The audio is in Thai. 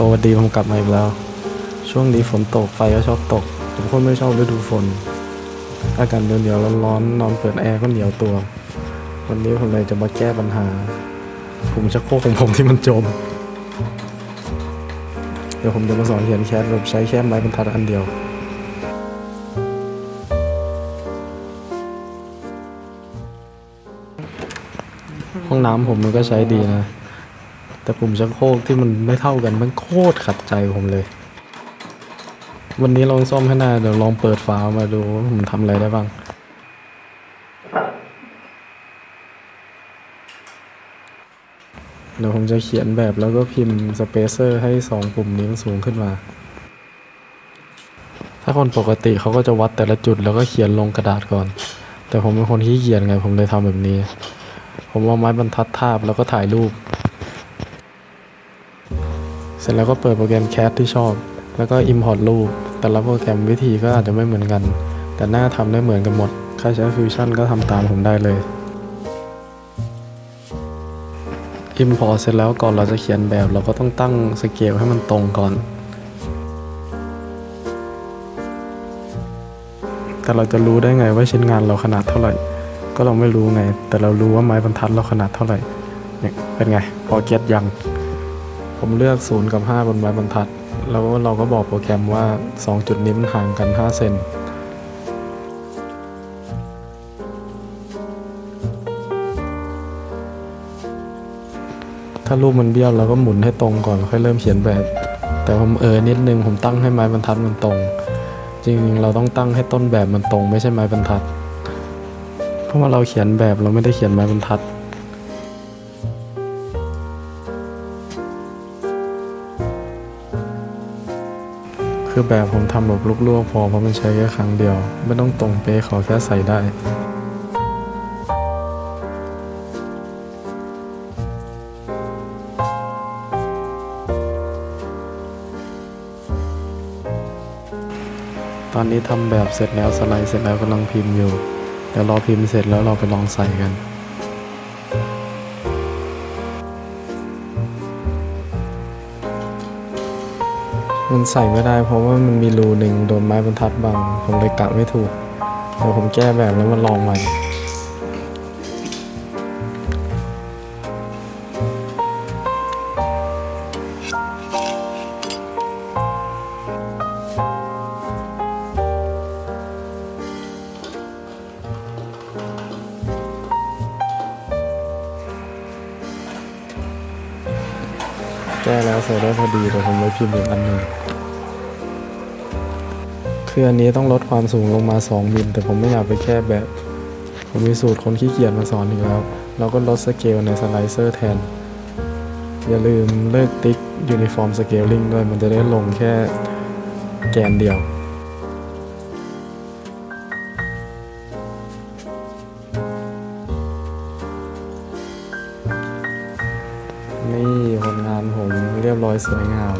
โลวัสดีผมกลับมาอีกแล้ว ช่วงนี้ฝนตกไฟก็ชอบตก ผมคนไม่ชอบฤดูฝน อากาศเหนียวๆร้อนๆนอนเปิดแอร์ก็เหนียวตัว วันนี้ผมเลยจะมาแก้ปัญหา ผมชักโครกของผมที่มันจม เดี๋ยวผมจะมาสอนเขียนแคทแบบใช้แค่ไม้บรรทัดอันเดียวห้องน้ำผมมันก็ใช้ดีนะ แต่ปุ่มชักโครกที่มันไม่เท่ากันมันโคตรขัดใจผมเลย วันนี้ลองซ่อมให้หน้าเดี๋ยวลองเปิดฝามาดูว่าผมทำอะไรได้บ้างเดี๋ยวผมจะเขียนแบบแล้วก็พิมพ์สเปเซอร์ให้สองปุ่มนี้มันสูงขึ้นมา ถ้าคนปกติเขาก็จะวัดแต่ละจุดแล้วก็เขียนลงกระดาษก่อน แต่ผมเป็นคนขี้เกียจไงผมเลยทำแบบนี้ ผมเอาไม้บรรทัดทาบแล้วก็ถ่ายรูป ร็จแล้วก็เปิดโปรแกรมแคสที่ชอบ แล้วก็ Import รูป แต่ละโปรแกรมวิธีก็อาจจะไม่เหมือนกัน แต่หน้าทำได้เหมือนกันหมด ใครใช้ Fusion ก็ทำตามผมได้เลย Import เสร็จแล้วก่อนเราจะเขียนแบบ เราก็ต้องตั้งสเกลให้มันตรงก่อน แต่เราจะรู้ได้ไงว่าชิ้นงานเราขนาดเท่าไหร่ ก็เราไม่รู้ไง แต่เรารู้ว่าไม้บรรทัดเราขนาดเท่าไหร่เนี่ยเป็นไง พอเก็ตยัง ผมเลือก 0 กับ 5 บนไม้บรรทัด แล้วเราก็บอกโปรแกรมว่า 2 จุดนี้มันห่างกัน 5 เซนถ้ารูปมันเบี้ยวเราก็หมุนให้ตรงก่อนค่อยเริ่มเขียนแบบ แต่ผมเออนิดนึงผมตั้งให้ไม้บรรทัดมันตรง จริงๆเราต้องตั้งให้ต้นแบบมันตรงไม่ใช่ไม้บรรทัด เพราะว่าเราเขียนแบบเราไม่ได้เขียนไม้บรรทัด คือแบบผมทำแบบลวกๆพอเพราะมันใช้แค่ครั้งเดียว ไม่ต้องตรงเป๊ะขอแค่ใส่ได้ตอนนี้ทำแบบเสร็จแล้วสไลด์เสร็จแล้วกำลังพิมพ์อยู่ เดี๋ยวรอพิมพ์เสร็จแล้วเราไปลองใส่กัน มันใส่ไม่ได้ เพราะว่ามันมีรูหนึ่งโดนไม้บรรทัดบัง ผมเลยกะไม่ถูกเดี๋ยวผมแก้แบบแล้วมาลองใหม่ แก้แล้วใส่ได้พอดีแต่ผมไม่พิมพ์อีกอันหนึ่งคืออันนี้ต้องลดความสูงลงมา 2มิลแต่ผมไม่อยากไปแค่แบบ ผมมีสูตรคนขี้เกียจมาสอนอีกแล้ว เราก็ลดสเกลในสไลเซอร์แทน อย่าลืมเลิกติ๊กยูนิฟอร์มสเกลลิงด้วยมันจะได้ลงแค่แกนเดียว เรียบร้อยสวยงาม